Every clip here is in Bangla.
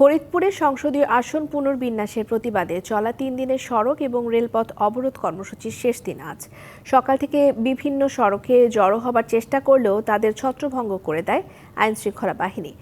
ফরিদপুরে সংসদীয় আসন পুনর্বিন্যাসের প্রতিবাদে চলা তিন দিনের সড়ক এবং রেলপথ অবরোধ কর্মসূচির শেষ দিন আজ। সকাল থেকে বিভিন্ন সড়কে জড়ো হবার চেষ্টা করলেও তাদের ছত্রভঙ্গ করে দেয় আইনশৃঙ্খলা বাহিনী।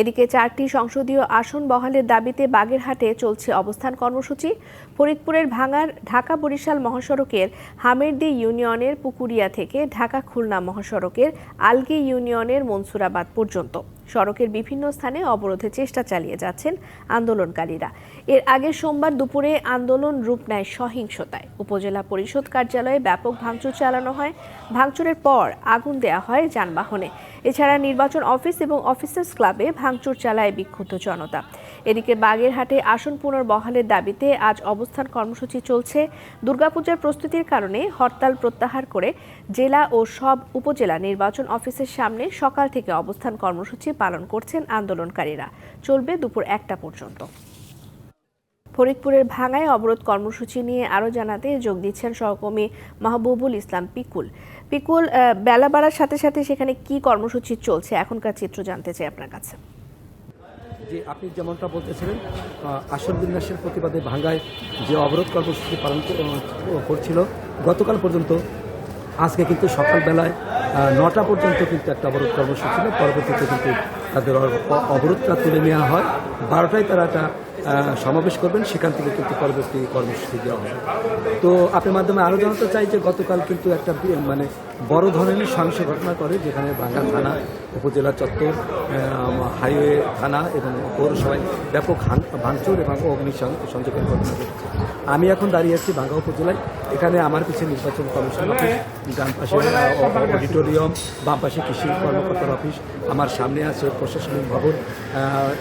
এদিকে চারটি সংসদীয় আসন বহালের দাবিতে বাগেরহাটে চলছে অবস্থান কর্মসূচি। ফরিদপুরের ভাঙার ঢাকা বরিশাল মহাসড়কের হামেরদি ইউনিয়নের পুকুরিয়া থেকে ঢাকা খুলনা মহাসড়কের আলগি ইউনিয়নের মনসুরাবাদ পর্যন্ত। সড়কের বিভিন্ন স্থানে অবরোধের চেষ্টা চালিয়ে যাচ্ছেন আন্দোলনকারীরা। এর আগে সোমবার দুপুরে আন্দোলন রূপ নেয় সহিংসতায়। উপজেলা পরিষদ কার্যালয়ে ব্যাপক ভাঙচুর চালানো হয়। ভাঙচুরের পর আগুন দেয়া হয় যানবাহনে। এছাড়া নির্বাচন অফিস এবং অফিসার্স ক্লাবে ভাঙচুর চালায় বিক্ষুব্ধ জনতা। এদিকে বাগেরহাটে আসন পুনর্বহালের দাবিতে আজ অবস্থান কর্মসূচি চলছে। দুর্গাপূজার প্রস্তুতির কারণে হরতাল প্রত্যাহার করে জেলা ও সব উপজেলা নির্বাচন অফিসের সামনে সকাল থেকে অবস্থান কর্মসূচি পালন করছেন আন্দোলনকারীরা। চলবে দুপুর একটা পর্যন্ত। ফরিদপুরের ভাঙায় অবরোধ কর্মসূচি নিয়ে আরও জানাতে যোগ দিচ্ছেন সহকর্মী মাহবুবুল ইসলাম পিকুল। পিকুল বেলা বাড়ার সাথে সাথে সেখানে কি কর্মসূচি চলছে? এখনকার চিত্র জানতে চাই আপনার কাছে। যে আপনি যেমনটা বলতেছিলেন আসন বিন্যাসের প্রতিবাদে ভাঙ্গায় যে অবরোধ কর্মসূচি পালন করছিল, গতকাল পর্যন্ত, আজকে কিন্তু সকালবেলায় নটা পর্যন্ত কিন্তু একটা অবরোধ কর্মসূচি ছিল, পরবর্তীতে কিন্তু তাদের অবরোধটা তুলে নেওয়া হয়। বারোটায় তারা একটা সমাবেশ করবেন, সেখান থেকে কিন্তু পরবর্তী কর্মসূচি দেওয়া হবে। তো আপনার মাধ্যমে আরও জানাতে চাই যে গতকাল কিন্তু একটা মানে বড় ধরনের সহিংস ঘটনা করে, যেখানে বাঙ্গাল থানা, উপজেলা চত্বর হাইওয়ে থানা এবং পৌরসভায় ব্যাপক ভাঙচুর এবং অগ্নি সং- সংযোগের ঘটনা ঘটেছে। আমি এখন দাঁড়িয়ে আছি বাঙ্গা উপজেলায়। এখানে আমার পিছিয়ে নির্বাচন কমিশন অফিস, ডান পাশে অডিটোরিয়াম, বাম পাশে কৃষি কর্মকর্তার অফিস, আমার সামনে আছে প্রশাসনিক ভবন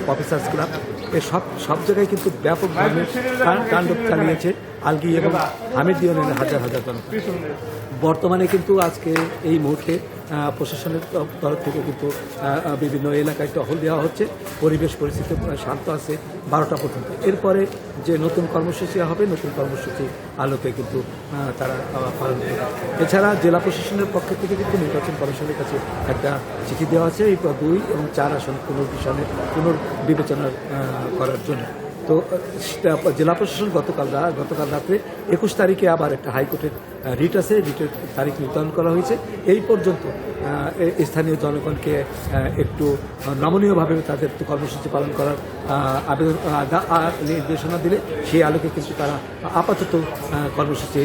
অফিসার্স ক্লাব। এ সব সব জায়গায় কিন্তু ব্যাপক ধরনের তাণ্ডব চালিয়েছে। আলগি এবং হামিদ ইউনিয়নের হাজার হাজার জনতা। বর্তমানে কিন্তু আজকে এই মুহূর্তে প্রশাসনের তরফ- থেকে কিন্তু বিভিন্ন এলাকায় টহল দেওয়া হচ্ছে। পরিবেশ পরিস্থিতি শান্ত আছে বারোটা পর্যন্ত। এরপরে যে নতুন কর্মসূচি হবে, নতুন কর্মসূচি আলোকে কিন্তু তারা পালন করবে। এছাড়া জেলা প্রশাসনের পক্ষ থেকে কিন্তু নির্বাচন কমিশনের কাছে একটা চিঠি দেওয়া আছে, এই দুই এবং চার আসন পুনর্বিশনের পুনর্বিবেচনা করার জন্য। তো জেলা প্রশাসন গতকাল গতকাল রাত্রে একুশ তারিখে আবার একটা হাইকোর্টের রিট আছে, রিটের তারিখ নির্ধারণ করা হয়েছে। এই পর্যন্ত স্থানীয় জনগণকে একটু নমনীয়ভাবে তাদের কর্মসূচি পালন করার আবেদন নির্দেশনা দিলে সেই আলোকে কিন্তু তারা আপাতত কর্মসূচি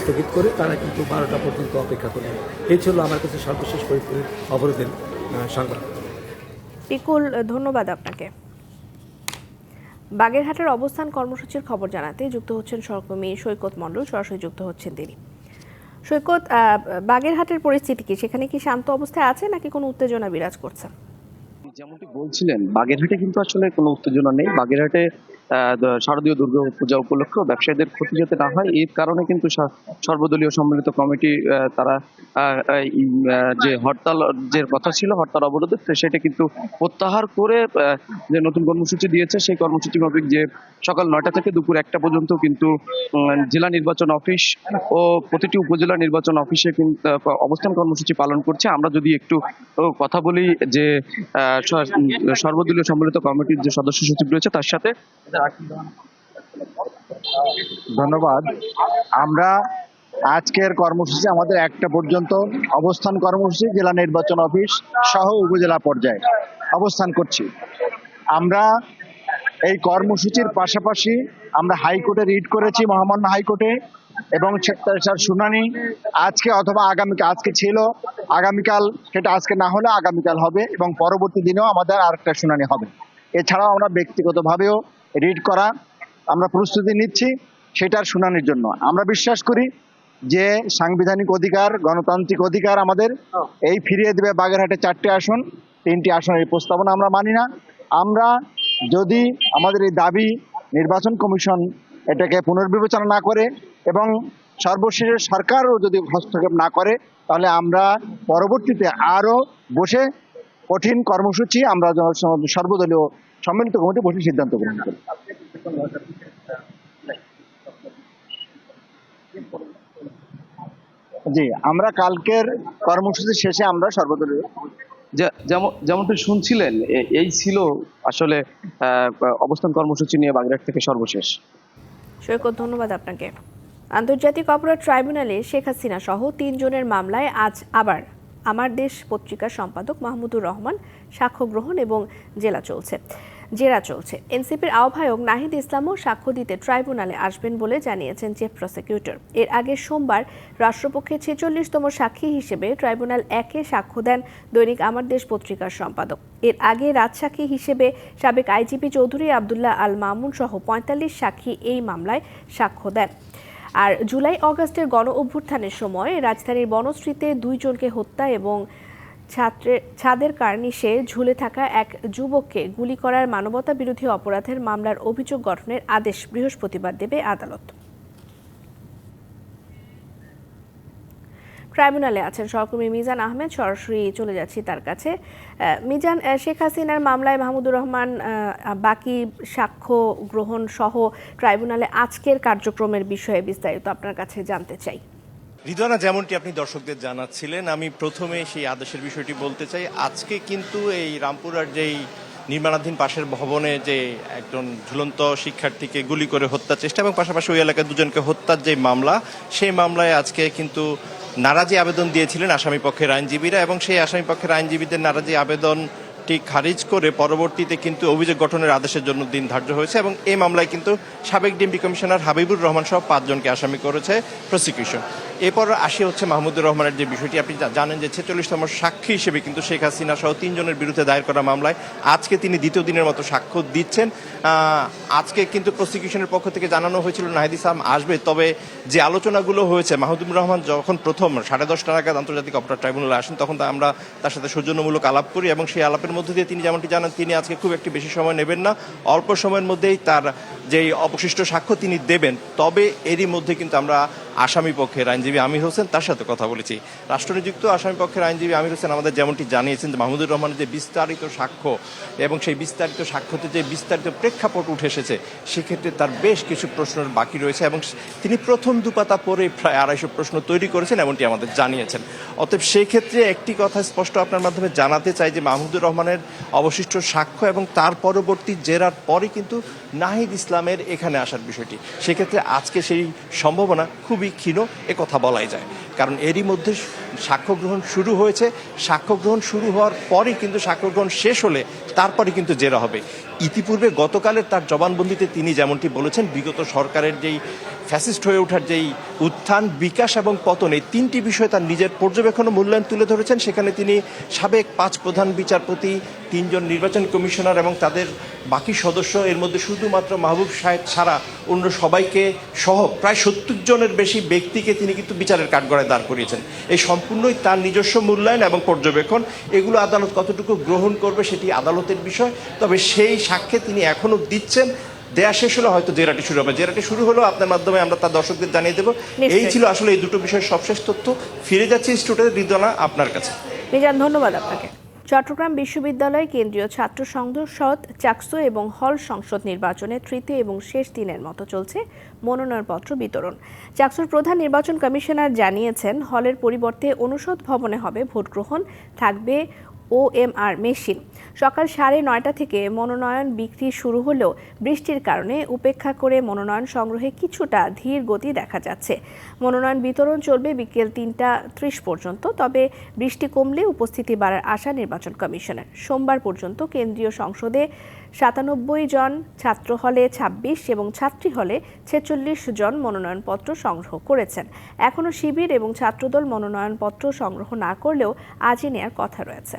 স্থগিত করে তারা কিন্তু বারোটা পর্যন্ত অপেক্ষা করবে। এই ছিল আমার কাছে সর্বশেষ ফরিদপুরের অবরোধের সংবাদ। পিকুল ধন্যবাদ আপনাকে। বাগেরহাটের অবস্থান কর্মসূচির খবর জানাতে যুক্ত হচ্ছেন সহকর্মী সৈকত মণ্ডল, সরাসরি যুক্ত হচ্ছেন তিনি। সৈকত বাগেরহাটের পরিস্থিতি কি? সেখানে কি শান্ত অবস্থায় আছে নাকি কোনো উত্তেজনা বিরাজ করছে? যেমনটি বলছিলেন, বাগেরহাটে কিন্তু আসলে কোনো উত্তেজনা নেই। বাগেরহাটে শারদীয় দুর্গা পূজা উপলক্ষে ব্যবসায়ীদের ক্ষতি যাতে না হয়, এর কারণে কিন্তু সর্বদলীয় সম্মিলিত কমিটি তারা যে হরতাল, যে কথা ছিল, হরতাল অবরোধের সেটা কিন্তু প্রত্যাহার করে যে নতুন কর্মসূচি দিয়েছে, সেই কর্মসূচি মাফিক যে সকাল নয়টা থেকে দুপুর একটা পর্যন্ত কিন্তু জেলা নির্বাচন অফিস ও প্রতিটি উপজেলা নির্বাচন অফিসে কিন্তু অবস্থান কর্মসূচি পালন করছে। আমরা যদি একটু কথা বলি যে সর্বদলীয় সম্মিলিত কমিটির যে সদস্য সচিব রয়েছে, তার সাথে ধন্যবাদ। আমরা আজকের কর্মসূচি আমাদের একটা পর্যন্ত অবস্থান কর্মসূচি, জেলা নির্বাচন অফিস সহ উপজেলা পর্যায়ে অবস্থান করছি। আমরা এই কর্মসূচির পাশাপাশি আমরা হাইকোর্টে রিট করেছি, মহামান্য হাইকোর্টে। এবং তার শুনানি আজকে অথবা আগামীকাল, আজকে ছিল, আগামীকাল, সেটা আজকে না হলে আগামীকাল হবে এবং পরবর্তী দিনেও আমাদের আরেকটা শুনানি হবে। এছাড়াও আমরা ব্যক্তিগতভাবেও রিড করা, আমরা প্রস্তুতি নিচ্ছি সেটার শুনানির জন্য। আমরা বিশ্বাস করি যে সাংবিধানিক অধিকার, গণতান্ত্রিক অধিকার আমাদের এই ফিরিয়ে দেবে বাগেরহাটে চারটি আসন, তিনটি আসনের প্রস্তাবনা আমরা মানি না। আমরা যদি আমাদের এই দাবি নির্বাচন কমিশন এটাকে পুনর্বিবেচনা না করে এবং সর্বশেষে সরকারও যদি হস্তক্ষেপ না করে, তাহলে আমরা পরবর্তীতে আরও বসে কঠিন কর্মসূচি আমরা সর্বদলীয় সম্মিলিত কমিটি বসে সিদ্ধান্ত গ্রহণ করি জি, আমরা কালকের কর্মসূচি শেষে আমরা সর্বদলীয় যেমন যেমনটা শুনছিলেন এই ছিল আসলে অবস্থান কর্মসূচি নিয়ে বাগেরহাট থেকে সর্বশেষ। সৈকত, ধন্যবাদ আপনাকে। আন্তর্জাতিক অপরাধ ট্রাইব্যুনালে শেখ হাসিনা সহ তিনজনের মামলায় আজ আবার আমার দেশ পত্রিকার সম্পাদক মাহমুদুর রহমান সাক্ষ্য গ্রহণ এবং জেলা চলছে। জেরা চলছে। এনসিপির আহ্বায়ক নাহিদ ইসলামও সাক্ষ্য দিতে ট্রাইব্যুনালে আসবেন বলে জানিয়েছেন চিফ প্রসিকিউটর। এর আগে সোমবার রাষ্ট্রপক্ষে ছেচল্লিশতম সাক্ষী হিসেবে ট্রাইব্যুনাল একে সাক্ষ্য দেন দৈনিক আমার দেশ পত্রিকার সম্পাদক। এর আগে রাজসাক্ষী হিসেবে সাবেক আইজিপি চৌধুরী আবদুল্লাহ আল মামুন সহ পঁয়তাল্লিশ সাক্ষী এই মামলায় সাক্ষ্য দেন। আর জুলাই অগস্টের গণ অভ্যুত্থানের সময় রাজধানীর বনশ্রীতে দুইজনকে হত্যা এবং ছাত্রের ছাদের কার্নিশে ঝুলে থাকা এক যুবককে গুলি করার মানবতা বিরোধী অপরাধের মামলার অভিযোগ গঠনের আদেশ বৃহস্পতিবার দেবে আদালত। ট্রাইব্যুনালে আছেন সহকর্মী মিজান আহমেদ। সরাসরি চলে যাচ্ছি তার কাছে। মিজান শেখ হাসিনার মামলায় মাহমুদুর রহমান বাকি সাক্ষ্য গ্রহণ সহ ট্রাইব্যুনালে আজকের কার্যক্রমের বিষয়ে বিস্তারিত আপনার কাছে জানতে চাই। রিদওয়ানা যেমনটি আপনি দর্শকদের জানাচ্ছিলেন, আমি প্রথমে সেই আদেশের বিষয়টি বলতে চাই। আজকে কিন্তু এই রামপুরার যেই নির্মাণাধীন পাশের ভবনে যে একজন ঝুলন্ত শিক্ষার্থীকে গুলি করে হত্যা চেষ্টা এবং পাশাপাশি ওই এলাকায় দুজনকে হত্যার যে মামলা, সেই মামলায় আজকে কিন্তু নারাজি আবেদন দিয়েছিলেন আসামি পক্ষের আইনজীবীরা এবং সেই আসামি পক্ষের আইনজীবীদের নারাজি আবেদনটি খারিজ করে পরবর্তীতে কিন্তু অভিযোগ গঠনের আদেশের জন্য দিন ধার্য হয়েছে এবং এই মামলায় কিন্তু সাবেক ডিএমপি কমিশনার হাবিবুর রহমান সহ পাঁচজনকে আসামি করেছে প্রসিকিউশন। এরপর আসি হচ্ছে মাহমুদুর রহমানের যে বিষয়টি, আপনি জানেন যে ছেচল্লিশতম সাক্ষী হিসেবে কিন্তু শেখ হাসিনা সহ তিনজনের বিরুদ্ধে দায়ের করা মামলায় আজকে তিনি দ্বিতীয় দিনের মতো সাক্ষ্য দিচ্ছেন। আজকে কিন্তু প্রসিকিউশনের পক্ষ থেকে জানানো হয়েছিল, নাহিদ ইসলাম আসবে। তবে যে আলোচনাগুলো হয়েছে, মাহমুদুর রহমান যখন প্রথম সাড়ে দশটা নাগাদ আন্তর্জাতিক অপরাধ ট্রাইব্যুনালে আসেন, তখন আমরা তার সাথে সৌজন্যমূলক আলাপ করি এবং সেই আলাপের মধ্যে দিয়ে তিনি যেমনটি জানান, তিনি আজকে খুব একটি বেশি সময় নেবেন না। অল্প সময়ের মধ্যেই তার যেই অবশিষ্ট সাক্ষ্য তিনি দেবেন, তবে এরই মধ্যে কিন্তু আমরা আসামি পক্ষের আইনজীবী আমির হোসেন তার সাথে কথা বলেছি। রাষ্ট্রনিযুক্ত আসামি পক্ষের আইনজীবী আমির হোসেন আমাদের যেমনটি জানিয়েছেন যে মাহমুদুর রহমানের যে বিস্তারিত সাক্ষ্য এবং সেই বিস্তারিত সাক্ষ্যতে যে বিস্তারিত প্রেক্ষাপট উঠে এসেছে, সেক্ষেত্রে তার বেশ কিছু প্রশ্নের বাকি রয়েছে এবং তিনি প্রথম দুপাতা পরে প্রায় আড়াইশো প্রশ্ন তৈরি করেছেন, এমনটি আমাদের জানিয়েছেন। অতএব সেই ক্ষেত্রে একটি কথা স্পষ্ট আপনার মাধ্যমে জানাতে চাই যে মাহমুদুর রহমানের অবশিষ্ট সাক্ষ্য এবং তার পরবর্তী জেরার পরে কিন্তু নাহিদ ইসলামের এখানে আসার বিষয়টি। সেক্ষেত্রে আজকে সেই সম্ভাবনা খুবই ক্ষীণ কথা বলাই যায়। কারণ এরই মধ্যে সাক্ষ্য গ্রহণ শুরু হয়েছে। সাক্ষ্য গ্রহণ শুরু হওয়ার পরে কিন্তু সাক্ষ্য গ্রহণ শেষ হলে তারপরে কিন্তু জেরা হবে। ইতিপূর্বে গতকালের তার জবানবন্দিতে তিনি যেমনটি বলেছেন, বিগত সরকারের যেই ফ্যাসিস্ট হয়ে ওঠার যেই উত্থান, বিকাশ এবং পতন, এই তিনটি বিষয় তার নিজের পর্যবেক্ষণ মূল্যায়ন তুলে ধরেছেন। সেখানে তিনি সাবেক পাঁচ প্রধান বিচারপতি তিনজন নির্বাচন কমিশনার এবং তাদের বাকি সদস্য এর মধ্যে শুধুমাত্র মাহবুব সাহেব ছাড়া অন্য সবাইকে সহ প্রায় সত্তর জনের বেশি ব্যক্তিকে তিনি কিন্তু বিচারের কাঠগড়ায় দাঁড় করিয়েছেন। এই সম্পূর্ণই তার নিজস্ব মূল্যায়ন এবং পর্যবেক্ষণ। এগুলো আদালত কতটুকু গ্রহণ করবে সেটি আদালতের বিষয়। তবে সেই সাক্ষ্যে তিনি এখনও দিচ্ছেন। দেয়া শেষ হলে হয়তো জেরাটি শুরু হবে। জেরাটি শুরু হলো আপনার মাধ্যমে আমরা তার দর্শকদের জানিয়ে দেবো। এই ছিল আসলে এই দুটো বিষয়ের সবশেষ তথ্য। ফিরে যাচ্ছি স্টুডেন্ট রিদনা আপনার কাছে। মিজান ধন্যবাদ আপনাকে। চট্টগ্রাম বিশ্ববিদ্যালয় কেন্দ্রীয় ছাত্র সংসদ, চাকসু এবং হল সংসদ নির্বাচনে তৃতীয় এবং শেষ দিনের মতো চলছে মনোনয়নপত্র বিতরণ। চাকসুর প্রধান নির্বাচন কমিশনার জানিয়েছেন, হলের পরিবর্তে অনুষদ ভবনে হবে ভোট গ্রহণ থাকবে ওএমআর মেশিন। সকাল সাড়ে নয়টা থেকে মনোনয়ন বিক্রি শুরু হলেও বৃষ্টির কারণে উপেক্ষা করে মনোনয়ন সংগ্রহে কিছুটা ধীর গতি দেখা যাচ্ছে। মনোনয়ন বিতরণ চলবে বিকেল তিনটা ত্রিশ পর্যন্ত, তবে বৃষ্টি কমলে উপস্থিতি বাড়ার আশা নির্বাচন কমিশনের। সোমবার পর্যন্ত কেন্দ্রীয় সংসদে সাতানব্বই জন ছাত্র হলে ২৬ এবং ছাত্রী হলে ছেচল্লিশ জন মনোনয়নপত্র সংগ্রহ করেছেন। এখনও শিবির এবং ছাত্রদল মনোনয়নপত্র সংগ্রহ না করলেও আজই নেয়ার কথা রয়েছে।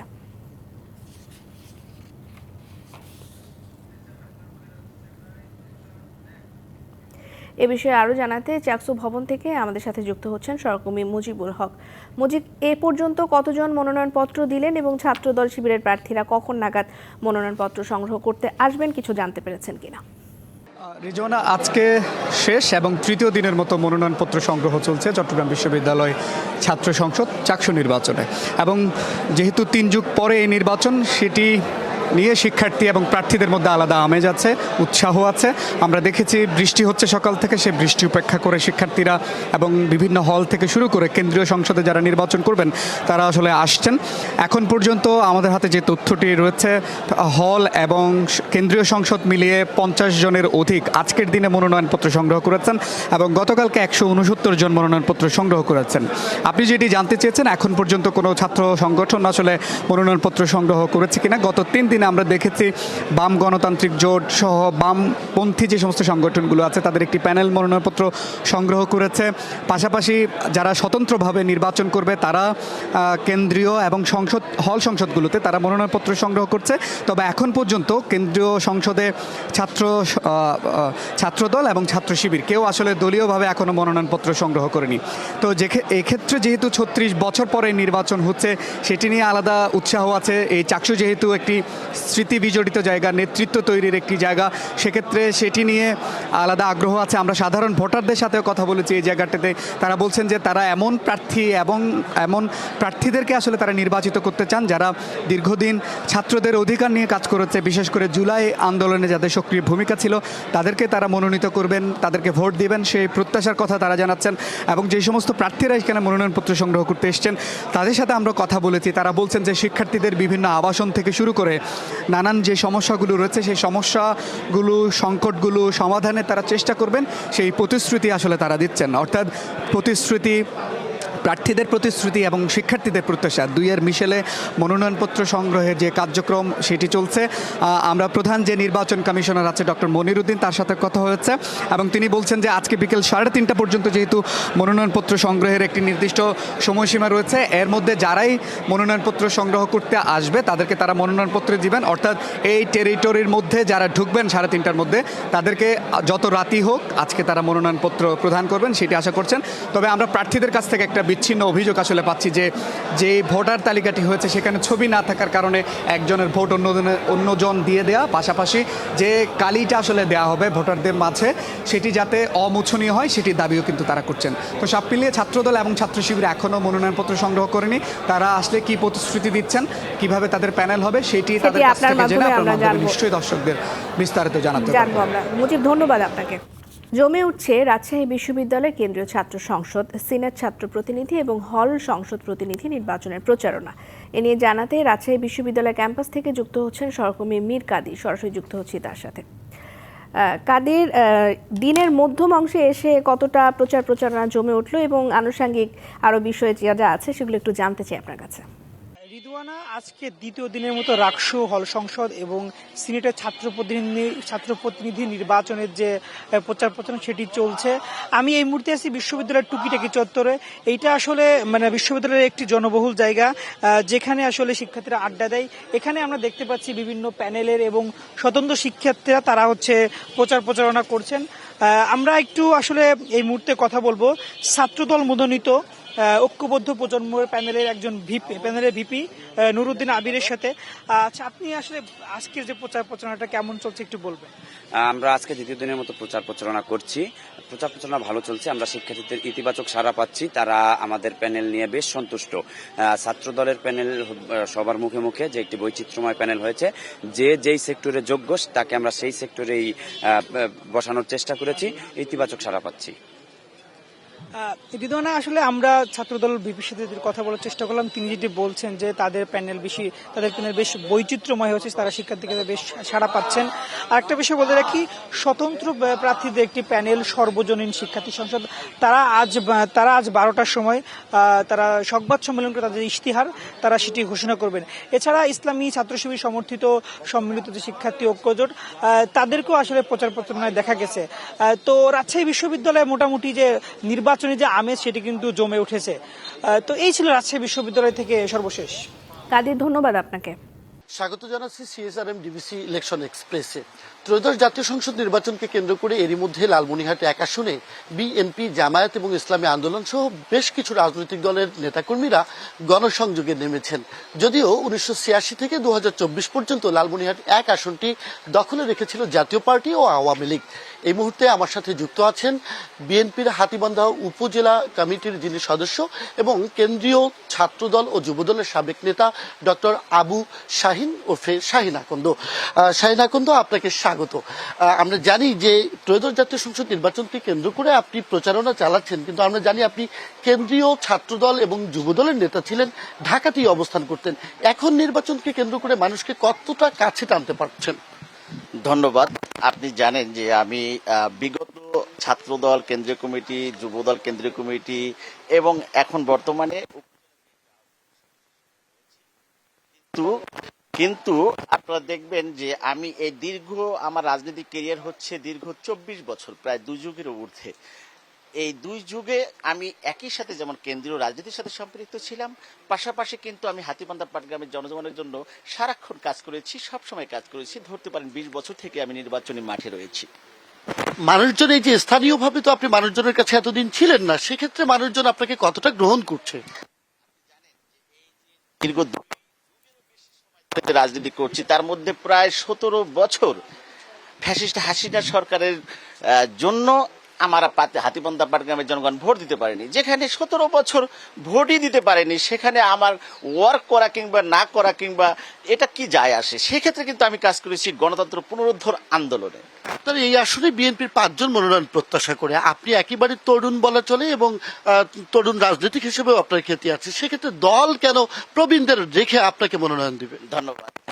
এ বিষয়ে আরও জানাতে চাকসু ভবন থেকে আমাদের সাথে যুক্ত হচ্ছেন সহকর্মী মুজিবুল হক। মুজিব, এ পর্যন্ত কতজন মনোনয়নপত্র দিলেন এবং ছাত্রদল শিবিরের প্রার্থীরা কখন নাগাদ মনোনয়নপত্র সংগ্রহ করতে আসবেন কিছু জানতে পেরেছেন কিনা? রিজওয়ানা, আজকে শেষ এবং তৃতীয় দিনের মতো মনোনয়নপত্র সংগ্রহ চলছে চট্টগ্রাম বিশ্ববিদ্যালয় ছাত্র সংসদ চাকসু নির্বাচনে। এবং যেহেতু তিন যুগ পরে এই নির্বাচন, সেটি নিয়ে শিক্ষার্থী এবং প্রার্থীদের মধ্যে আলাদা আমেজ আছে, উৎসাহ আছে। আমরা দেখেছি বৃষ্টি হচ্ছে সকাল থেকে, সে বৃষ্টি উপেক্ষা করে শিক্ষার্থীরা এবং বিভিন্ন হল থেকে শুরু করে কেন্দ্রীয় সংসদে যারা নির্বাচন করবেন, তারা আসলে আসছেন। এখন পর্যন্ত আমাদের হাতে যে তথ্যটি রয়েছে, হল এবং কেন্দ্রীয় সংসদ মিলিয়ে পঞ্চাশ জনের অধিক আজকের দিনে মনোনয়নপত্র সংগ্রহ করেছেন এবং গতকালকে একশো উনসত্তর জন মনোনয়নপত্র সংগ্রহ করেছেন। আপনি যেটি জানতে চেয়েছেন, এখন পর্যন্ত কোনো ছাত্র সংগঠন আসলে মনোনয়নপত্র সংগ্রহ করেছে কিনা? গত তিন দিনে আমরা দেখেছি বাম গণতান্ত্রিক জোট সহ বামপন্থী যে সমস্ত সংগঠনগুলো আছে, তাদের একটি প্যানেল মনোনয়নপত্র সংগ্রহ করেছে। পাশাপাশি যারা স্বতন্ত্রভাবে নির্বাচন করবে, তারা কেন্দ্রীয় এবং সংসদ, হল সংসদগুলোতে তারা মনোনয়নপত্র সংগ্রহ করছে। তবে এখন পর্যন্ত কেন্দ্রীয় সংসদে ছাত্র ছাত্রদল এবং ছাত্র শিবির কেউ আসলে দলীয়ভাবে এখনও মনোনয়নপত্র সংগ্রহ করেনি। তো যে এক্ষেত্রে যেহেতু ছত্রিশ বছর পরে নির্বাচন হচ্ছে, সেটি নিয়ে আলাদা উৎসাহ আছে। এই চাকসু যেহেতু একটি স্মৃতি বিজড়িত জায়গা, নেতৃত্ব তৈরির একটি জায়গা। সেক্ষেত্রে সেটি নিয়ে আলাদা আগ্রহ আছে। আমরা সাধারণ ভোটারদের সাথেও কথা বলেছি এই জায়গাটাতে। তারা বলছেন যে তারা এমন প্রার্থী এবং এমন প্রার্থীদেরকে আসলে তারা নির্বাচিত করতে চান যারা দীর্ঘদিন ছাত্রদের অধিকার নিয়ে কাজ করেছে। বিশেষ করে জুলাই আন্দোলনে যাদের সক্রিয় ভূমিকা ছিল, তাদেরকে তারা মনোনীত করবেন, তাদেরকে ভোট দিবেন সেই প্রত্যাশার কথা তারা জানাচ্ছেন এবং যে সমস্ত প্রার্থীরা এখানে মনোনয়নপত্র সংগ্রহ করতে এসছেন, তাদের সাথে আমরা কথা বলেছি। তারা বলছেন যে শিক্ষার্থীদের বিভিন্ন আবাসন থেকে শুরু করে নানান যে সমস্যাগুলো রয়েছে, সেই সমস্যাগুলো, সংকটগুলো সমাধানে তারা চেষ্টা করবেন। সেই প্রতিশ্রুতি আসলে তারা দিচ্ছেন অর্থাৎ প্রতিশ্রুতি প্রার্থীদের প্রতিশ্রুতি এবং শিক্ষার্থীদের প্রত্যাশা। দুইয়ের মিশেলে মনোনয়নপত্র সংগ্রহের যে কার্যক্রম, সেটি চলছে। আমরা প্রধান যে নির্বাচন কমিশনার আছে ডক্টর মনিরুদ্দিন, তার সাথে কথা হয়েছে এবং তিনি বলছেন যে আজকে বিকেল সাড়ে তিনটা পর্যন্ত যেহেতু মনোনয়নপত্র সংগ্রহের একটি নির্দিষ্ট সময়সীমা রয়েছে, এর মধ্যে যারাই মনোনয়নপত্র সংগ্রহ করতে আসবে, তাদেরকে তারা মনোনয়নপত্র দিবেন। অর্থাৎ এই টেরিটরির মধ্যে যারা ঢুকবেন সাড়ে তিনটার মধ্যে, তাদেরকে যত রাতি হোক আজকে তারা মনোনয়নপত্র প্রদান করবেন, সেটি আশা করছেন। তবে আমরা প্রার্থীদের কাছ থেকে একটা বিচ্ছিন্ন অভিযোগ আসলে পাচ্ছি যে যে ভোটার তালিকাটি হয়েছে সেখানে ছবি না থাকার কারণে একজনের ভোট অন্যজনের অন্যজন দিয়ে দেওয়া পাশাপাশি যে কালিটা আসলে দেওয়া হবে ভোটারদের মাঝে সেটি যাতে অমোছনীয় হয় সেটি দাবিও কিন্তু তারা করছেন। তো সব মিলিয়ে ছাত্রদল এবং ছাত্র শিবির এখনও মনোনয়নপত্র সংগ্রহ করেনি। তারা আসলে কি প্রতিশ্রুতি দিচ্ছেন কীভাবে তাদের প্যানেল হবে সেটি তাদের কাছ থেকে জেনে মাধ্যমে আপনার মাধ্যমে নিশ্চয়ই দর্শকদের বিস্তারিত জানাতে পারব। আমরা। মুজিব ধন্যবাদ আপনাকে। জমে উঠছে রাজশাহী বিশ্ববিদ্যালয়ের কেন্দ্রীয় ছাত্র সংসদ, সিনেট ছাত্র প্রতিনিধি এবং হল সংসদ প্রতিনিধি নির্বাচনের প্রচারণা। এ নিয়ে জানাতে রাজশাহী বিশ্ববিদ্যালয় ক্যাম্পাস থেকে যুক্ত হচ্ছেন সহকর্মী মীর কাদি। সরাসরি যুক্ত হচ্ছি তার সাথে। কাদের দিনের মধ্যম অংশে এসে কতটা প্রচার প্রচারণা জমে উঠল এবং আনুষঙ্গিক আরও বিষয়ে যা যা আছে সেগুলো একটু জানতে চাই আপনার কাছে। রিদুয়ানা আজকে দ্বিতীয় দিনের মতো রাকসু হল সংসদ এবং সিনেটের ছাত্র প্রতিনিধি ছাত্র প্রতিনিধি নির্বাচনের যে প্রচার প্রচারণা সেটি চলছে। আমি এই মুহূর্তে আছি বিশ্ববিদ্যালয়ের টুকিটাকি চত্বরে। এইটা আসলে মানে বিশ্ববিদ্যালয়ের একটি জনবহুল জায়গা যেখানে আসলে শিক্ষার্থীরা আড্ডা দেয়। এখানে আমরা দেখতে পাচ্ছি বিভিন্ন প্যানেলের এবং স্বতন্ত্র শিক্ষার্থীরা তারা হচ্ছে প্রচার প্রচারণা করছেন। আমরা একটু আসলে এই মুহূর্তে কথা বলব। ছাত্রদল মনোনীত ঐক্যবদ্ধ প্রজন্মের প্যানেলের একজন ভিপি, প্যানেলের ভিপি নুরুদ্দিন আবিরের সাথে। আচ্ছা আপনি আসলে আজকের যে প্রচার প্রচারণাটা কেমন চলছে একটু বলবেন? আমরা আজকে দ্বিতীয় দিনের মতো প্রচার প্রচারণা করছি। প্রচার প্রচারণা ভালো চলছে, আমরা শিক্ষার্থীদের ইতিবাচক সাড়া পাচ্ছি। তারা আমাদের প্যানেল নিয়ে বেশ সন্তুষ্ট। ছাত্র দলের প্যানেল সবার মুখে মুখে যে একটি বৈচিত্র্যময় প্যানেল হয়েছে, যে যেই সেক্টরে যোগ্য, তাকে আমরা সেই সেক্টরেই বসানোর চেষ্টা করেছি, ইতিবাচক সাড়া পাচ্ছি। রিদোনা আসলে আমরা ছাত্রদল সাথে কথা বলার চেষ্টা করলাম। তিনি যেটি বলছেন যে তাদের প্যানেল বেশি, তাদের প্যানেল বেশ বৈচিত্র্যময় হচ্ছে, তারা শিক্ষার্থীকে বেশ সাড়া পাচ্ছেন। আর একটা বিষয় বলে রাখি, স্বতন্ত্র প্রার্থীদের একটি প্যানেল সর্বজনীন শিক্ষার্থী সংসদ। তারা আজ তারা আজ বারোটার সময় তারা সংবাদ সম্মেলন করে তাদের ইশতিহার, তারা সেটি ঘোষণা করবেন। এছাড়া ইসলামী ছাত্র শিবির সমর্থিত সম্মিলিত যে শিক্ষার্থী ঐক্যজোট তাদেরকেও আসলে প্রচার প্রচারণায় দেখা গেছে। তো রাজশাহী বিশ্ববিদ্যালয়ে মোটামুটি যে নির্বাচনী যে আমেজ সেটি কিন্তু জমে উঠেছে। তো এই ছিল রাজশাহী বিশ্ববিদ্যালয় থেকে সর্বশেষ। কাদের, ধন্যবাদ আপনাকে। স্বাগত জানাচ্ছি সিএসআরএম ডিবিসি ইলেকশন এক্সপ্রেসে ত্রয়োদশ জাতীয় সংসদ নির্বাচনকে কেন্দ্র করে এরই মধ্যে লালমনিরহাট এক আসনে বিএনপি জামায়াত এবং ইসলামী আন্দোলন সহ বেশ কিছু রাজনৈতিক দলের নেতাকর্মীরা গণসংযোগে নেমেছেন। যদিও উনিশশো ছিয়াশি থেকে দু হাজার চব্বিশ পর্যন্ত লালমনিরহাট এক আসনটি দখলে রেখেছিল জাতীয় পার্টি ও আওয়ামী লীগ। এই মুহূর্তে আমার সাথে যুক্ত আছেন বিএনপির হাতিবান্ধা উপজেলা কমিটির যিনি সদস্য এবং কেন্দ্রীয় ছাত্রদল ও যুবদলের সাবেক নেতা ডক্টর আবু শাহিদ শাহিন ওরফে শাহিন আকন্দ শাহিন আকন্দ আপনাকে স্বাগত। আমরা জানি যে ত্রয়োদশ জাতীয় সংসদ নির্বাচনকে কেন্দ্র করে আপনি প্রচারণা চালাচ্ছেন, কিন্তু আমরা জানি আপনি কেন্দ্রীয় ছাত্রদল এবং যুবদলের নেতা ছিলেন, ঢাকাতেই অবস্থান করতেন। এখন নির্বাচনকে কেন্দ্র করে মানুষকে কতটা কাছে টানতে পারছেন? ধন্যবাদ। আপনি জানেন যে আমি বিগত ছাত্রদল, কেন্দ্রীয় কমিটি, যুবদল, কেন্দ্রীয় কমিটি এবং এখন বর্তমানে কিন্তু কিন্তু আপনারা দেখবেন যে আমি এই দীর্ঘ আমার রাজনৈতিক কেরিয়ার হচ্ছে দীর্ঘ চব্বিশ বছর প্রায় দুই যুগের ঊর্ধ্বে। এই দুই যুগে আমি একই সাথে যেমন কেন্দ্রীয় রাজনীতির সাথে সম্পৃক্ত ছিলাম পাশাপাশি কিন্তু আমি হাতিবান্ধা পাটগ্রামের জনজীবনের জন্য সারাক্ষণ কাজ করেছি সবসময় কাজ করেছি। ধরতে পারেন বিশ বছর থেকে আমি নির্বাচনী মাঠে রয়েছি। মানুষজন এই যে স্থানীয়ভাবে তো আপনি মানুষজনের কাছে এতদিন ছিলেন না সেক্ষেত্রে মানুষজন আপনাকে কতটা গ্রহণ করছে? দীর্ঘ দু- রাজনীতি করছি তার মধ্যে প্রায় সতেরো বছর ফ্যাসিস্ট হাসিনা সরকারের জন্য আমার পাতে- হাতিবন্ধা পাটগ্রামের জনগণ ভোট দিতে পারেনি। যেখানে সতেরো বছর ভোটই দিতে পারেনি সেখানে আমার ওয়ার্ক করা কিংবা না করা কিংবা এটা কি যায় আসে? সেক্ষেত্রে কিন্তু আমি কাজ করেছি গণতন্ত্র পুনরুদ্ধার আন্দোলনে। আপনার এই আসনে বিএনপির পাঁচজন মনোনয়ন প্রত্যাশা করে। আপনি একেবারে তরুণ বলা চলে এবং তরুণ রাজনৈতিক হিসেবেও আপনার খ্যাতি আছে। সেক্ষেত্রে দল কেন প্রবীণদের রেখে আপনাকে মনোনয়ন দিবে? ধন্যবাদ।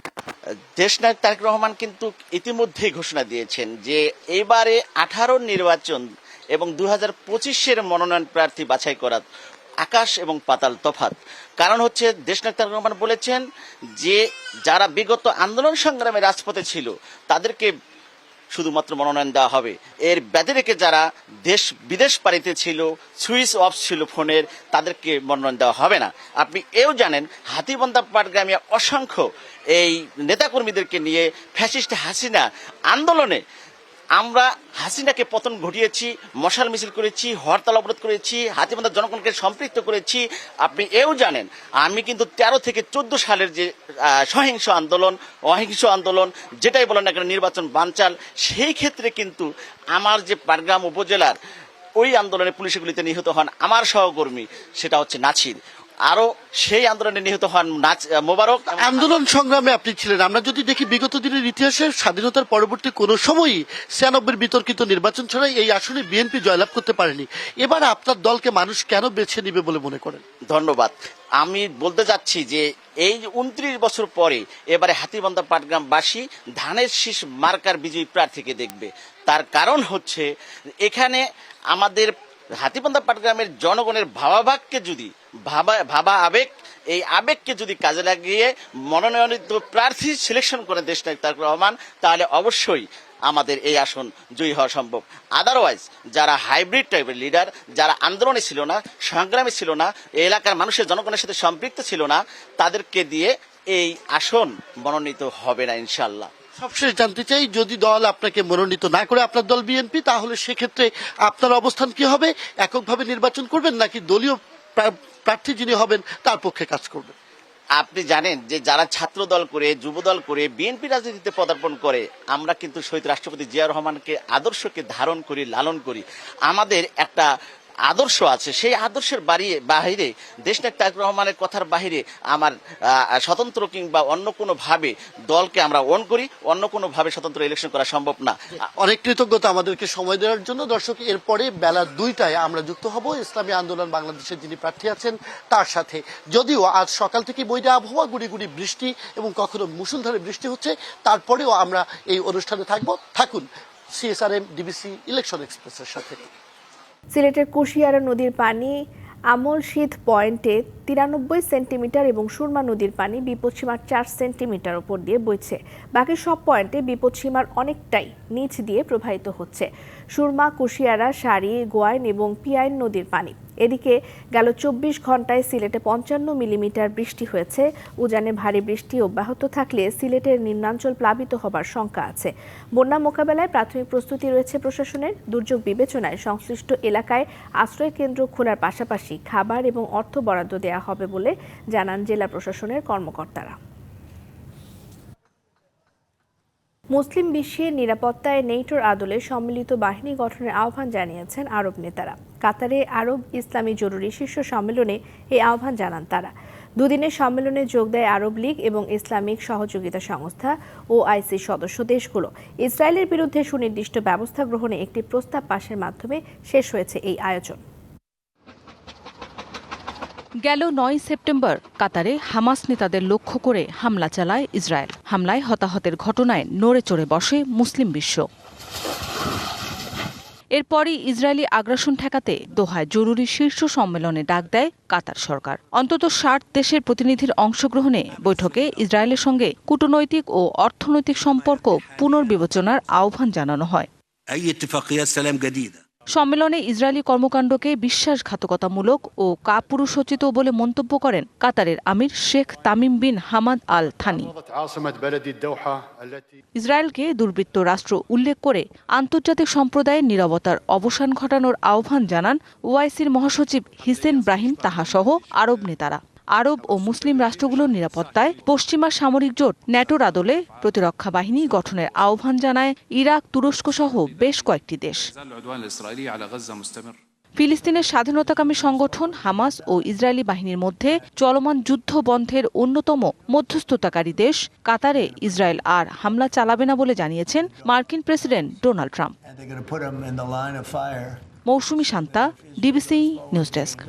দেশনায়ক তারেক রহমান কিন্তু ইতিমধ্যেই ঘোষণা দিয়েছেন যে এবারে আঠারো নির্বাচন এবং দু হাজার পঁচিশের মনোনয়ন প্রার্থী বাছাই করার আকাশ এবং পাতাল তফাত কারণ হচ্ছে দেশনায়ক তারেক রহমান বলেছেন যে, যারা বিগত আন্দোলন সংগ্রামে রাজপথে ছিল, তাদেরকে শুধুমাত্র মনোনয়ন দেওয়া হবে। এর ব্যতি রেখে যারা দেশ বিদেশ পাড়িতে ছিল, সুইচ অফ ছিল ফোনের, তাদেরকে মনোনয়ন দেওয়া হবে না। আপনি এও জানেন, হাতিবন্ধা পাটগ্রামে অসংখ্য এই নেতাকর্মীদেরকে নিয়ে ফ্যাসিস্ট হাসিনা আন্দোলনে আমরা হাসিনাকে পতন ঘটিয়েছি, মশাল মিছিল করেছি, হরতাল অবরোধ করেছি হাতিবান্ধার জনগণকে সম্পৃক্ত করেছি। আপনি এও জানেন, আমি কিন্তু তেরো থেকে চোদ্দ সালের যে সহিংস আন্দোলন, অহিংস আন্দোলন, যেটাই বলেন না কেন নির্বাচন বানচাল, সেই ক্ষেত্রে কিন্তু আমার যে পাটগ্রাম উপজেলার ওই আন্দোলনে পুলিশের গুলিতে নিহত হন আমার সহকর্মী, সেটা হচ্ছে নাছির। আরও সেই আন্দোলনে নিহত হন নাচ মোবারক। আন্দোলন সংগ্রামে আপনি ছিলেন। আমরা যদি দেখি বিগত দিনের ইতিহাসে স্বাধীনতার পরবর্তী কোনো সময়ই ছিয়ানব্বই বিতর্কিত নির্বাচন ছাড়াই এই আসনে বিএনপি জয়লাভ করতে পারেনি। এবার আপনার দলকে মানুষ কেন বেছে নিবে বলে মনে করেন? ধন্যবাদ। আমি বলতে যাচ্ছি যে এই উনত্রিশ বছর পরে এবারে হাতিবান্ধা পাটগ্রামবাসী ধানের শীষ মার্কার বিজয়ী প্রার্থীকে দেখবে। তার কারণ হচ্ছে এখানে আমাদের হাতিবান্ধা পাটগ্রামের জনগণের ভাবাভাগকে যদি, ভাবা ভাবা আবেগ, এই আবেগকে যদি কাজে লাগিয়ে মনোনয়নিত প্রার্থী সিলেকশন করে দেশ নায়ক তারেক রহমান, তাহলে অবশ্যই আমাদের এই আসন জয়ী হওয়া সম্ভব। আদারওয়াইজ যারা হাইব্রিড টাইপের লিডার যারা আন্দোলনে ছিল না, সংগ্রামে ছিল না, এলাকার মানুষের জনগণের সাথে সম্পৃক্ত ছিল না, তাদেরকে দিয়ে এই আসন মনোনীত হবে না ইনশাল্লাহ সবশেষ জানতে চাই, যদি দল আপনাকে মনোনীত না করে আপনার দল বিএনপি, তাহলে সেক্ষেত্রে আপনার অবস্থান কি হবে? এককভাবে নির্বাচন করবেন নাকি দলীয় প্রার্থী যিনি হবেন, তার পক্ষে কাজ করবেন? আপনি জানেন যে যারা ছাত্র দল করে, যুব দল করে, বিএনপি রাজনীতিতে পদার্পণ করে, আমরা কিন্তু শহীদ রাষ্ট্রপতি জিয়া রহমানকে আদর্শকে ধারণ করি, লালন করি। আমাদের একটা আদর্শ আছে। সেই আদর্শের বাড়িয়ে বাহিরে দেশনায়ক তারেক রহমানের কথার বাহিরে আমার স্বতন্ত্র কিংবা অন্য কোনো ভাবে দলকে আমরা অন করি, অন্য কোনো ভাবে স্বতন্ত্র ইলেকশন করা সম্ভব না। অনেক কৃতজ্ঞতা আমাদেরকে সময় দেওয়ার জন্য। দর্শক, এরপরে বেলা দুইটায় আমরা যুক্ত হব। ইসলামী আন্দোলন বাংলাদেশের যিনি প্রার্থী আছেন, তার সাথে। যদিও আজ সকাল থেকে বৈরী আবহাওয়া, গুড়ি গুড়ি বৃষ্টি এবং কখনো মুসুলধারে বৃষ্টি হচ্ছে, তারপরেও আমরা এই অনুষ্ঠানে থাকব। থাকুন সিএসআরএম ডিবিসি ইলেকশন এক্সপ্রেসের সাথে। সিলেটের কুশিয়ারা নদীর পানি আমল শীত পয়েন্টে তিরানব্বই সেন্টিমিটার এবং সুরমা নদীর পানি বিপদসীমার চার সেন্টিমিটার ওপর দিয়ে বইছে। বাকি সব পয়েন্টে বিপদসীমার অনেকটাই নিচ দিয়ে প্রবাহিত হচ্ছে। সুরমা, কুশিয়ারা, সারি, গোয়াইন এবং পিয়াইন নদীর পানি। এদিকে গেল চব্বিশ ঘন্টায় সিলেটে পঞ্চান্ন মিলিমিটার বৃষ্টি হয়েছে। উজানে ভারী বৃষ্টি অব্যাহত থাকলে সিলেটের নিম্নাঞ্চল প্লাবিত হবার শঙ্কা আছে। বন্যা মোকাবেলায় প্রাথমিক প্রস্তুতি রয়েছে প্রশাসনের। দুর্যোগ বিবেচনায় সংশ্লিষ্ট এলাকায় আশ্রয় কেন্দ্র খোলার পাশাপাশি খাবার এবং অর্থ বরাদ্দ দেওয়া হবে বলে জানান জেলা প্রশাসনের কর্মকর্তারা। মুসলিম বিশ্বের নিরাপত্তায় নেটোর আদলে সম্মিলিত বাহিনী গঠনের আহ্বান জানিয়েছেন আরব নেতারা। কাতারে আরব ইসলামী জরুরি শীর্ষ সম্মেলনে এই আহ্বান জানান তারা। দুদিনের সম্মেলনে যোগ দেয় আরব লীগ এবং ইসলামিক সহযোগিতা সংস্থা ও আইসির সদস্য দেশগুলো। ইসরায়েলের বিরুদ্ধে সুনির্দিষ্ট ব্যবস্থা গ্রহণে একটি প্রস্তাব পাশের মাধ্যমে শেষ হয়েছে এই আয়োজন। গেল নয় সেপ্টেম্বর, কাতারে হামাস নেতাদের লক্ষ্য করে হামলা চালায় ইসরায়েল। হামলায় হতাহতের ঘটনায় নড়ে চড়ে বসে মুসলিম বিশ্ব। এরপরই ইসরায়েলি আগ্রাসন ঠেকাতে দোহায় জরুরি শীর্ষ সম্মেলনে ডাক দেয় কাতার সরকার। অন্তত ষাট দেশের প্রতিনিধির অংশগ্রহণে বৈঠকে ইসরায়েলের সঙ্গে কূটনৈতিক ও অর্থনৈতিক সম্পর্ক পুনর্বিবেচনার আহ্বান জানানো হয়। সম্মেলনে ইসরায়েলি কর্মকাণ্ডকে বিশ্বাসঘাতকতামূলক ও কাপুরুষোচিত বলে মন্তব্য করেন কাতারের আমির Sheikh Tamim bin Hamad Al Thani. ইসরায়েলকে দুর্বৃত্ত রাষ্ট্র উল্লেখ করে আন্তর্জাতিক সম্প্রদায়ের নিরবতার অবসান ঘটানোর আহ্বান জানান ওআইসির মহাসচিব হিসেন ব্রাহিম তাহাসহ আরব নেতারা। আরব ও মুসলিম রাষ্ট্রগুলোর নিরাপত্তায় পশ্চিমা সামরিক জোট ন্যাটোর আদলে প্রতিরক্ষা বাহিনী গঠনের আহ্বান জানায় ইরাক তুরস্ক সহ বেশ কয়েকটি দেশ। ফিলিস্তিনের স্বাধীনতাকামী সংগঠন হামাস ও ইসরায়েলি বাহিনীর মধ্যে চলমান যুদ্ধ বন্ধের অন্যতম মধ্যস্থতাকারী দেশ কাতারে ইসরায়েল আর হামলা চালাবে না বলে জানিয়েছেন মার্কিন president Donald Trump. Mousumi Shanta DBC news desk.